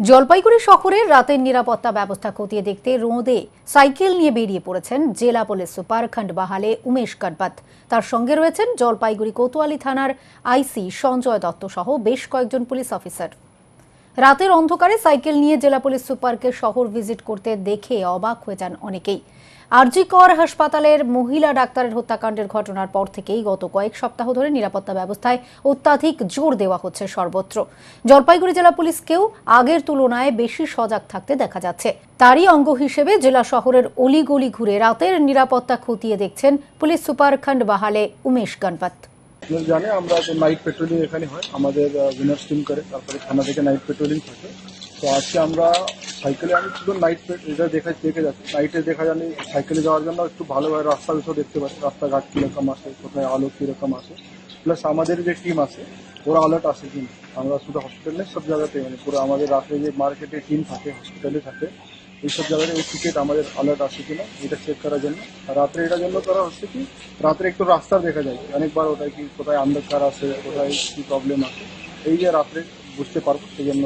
জলপাইগুড়ি শহরে রাতের নিরাপত্তা ব্যবস্থা খতিয়ে দেখতে রোদে সাইকেল নিয়ে বেরিয়ে পড়েছেন জেলা পুলিশ সুপার খণ্ডবাহালে উমেশ কাটবাত। তার সঙ্গে রয়েছেন জলপাইগুড়ি কোতোয়ালি থানার আইসি সঞ্জয় দত্ত সহ বেশ কয়েকজন পুলিশ অফিসার। রাতের অন্ধকারে সাইকেল নিয়ে জেলা পুলিশ সুপারকে শহর ভিজিট করতে দেখে অবাক হয়ে যান অনেকেই। আরজি কর হাসপাতালের মহিলা ডাক্তারের হত্যাকাণ্ডের ঘটনার পর থেকেই গত কয়েক সপ্তাহ ধরে নিরাপত্তা ব্যবস্থায় অত্যাধিক জোর দেওয়া হচ্ছে সর্বত্র। জলপাইগুড়ি জেলা পুলিশকেও আগের তুলনায় বেশি সজাগ থাকতে দেখা যাচ্ছে। তারই অঙ্গ হিসেবে জেলা শহরের অলিগলি ঘুরে রাতের নিরাপত্তা খতিয়ে দেখছেন পুলিশ সুপার খণ্ড বাহালে উমেশ গণপত জানে আমরা তো নাইট পেট্রোলিং এখানে হয়, আমাদের উইনার্স টিম করে, তারপরে থানা থেকে নাইট পেট্রোলিং থাকে। তো আজকে আমরা সাইকেলে আমি শুধু নাইট এটা দেখা দেখে যাচ্ছি। নাইটে দেখা জানি সাইকেলে যাওয়ার জন্য একটু ভালোভাবে রাস্তা বিষয় দেখতে পাচ্ছি। রাস্তাঘাট কীরকম আছে, কোথায় আলো কীরকম আছে। প্লাস আমাদের যে টিম আছে, ওরা আলার্ট আছে কিন্তু। আমরা শুধু হসপিটালে সব জায়গাতে মানে পুরো আমাদের রাত্রে যে মার্কেটে টিম থাকে হসপিটালে থাকে এইসব জায়গায় এই টিকিট আমাদের আলার্ট আসে কিনা, এটা চেক করার জন্য। রাত্রে এটার জন্য করা হচ্ছে কি, রাত্রে একটু রাস্তা দেখা যায়। অনেকবার ওটাই কি কোথায় আন্ধার আছে, কোথায় কি প্রবলেম আছে, এই যে রাত্রে বুঝতে পারব সেই জন্য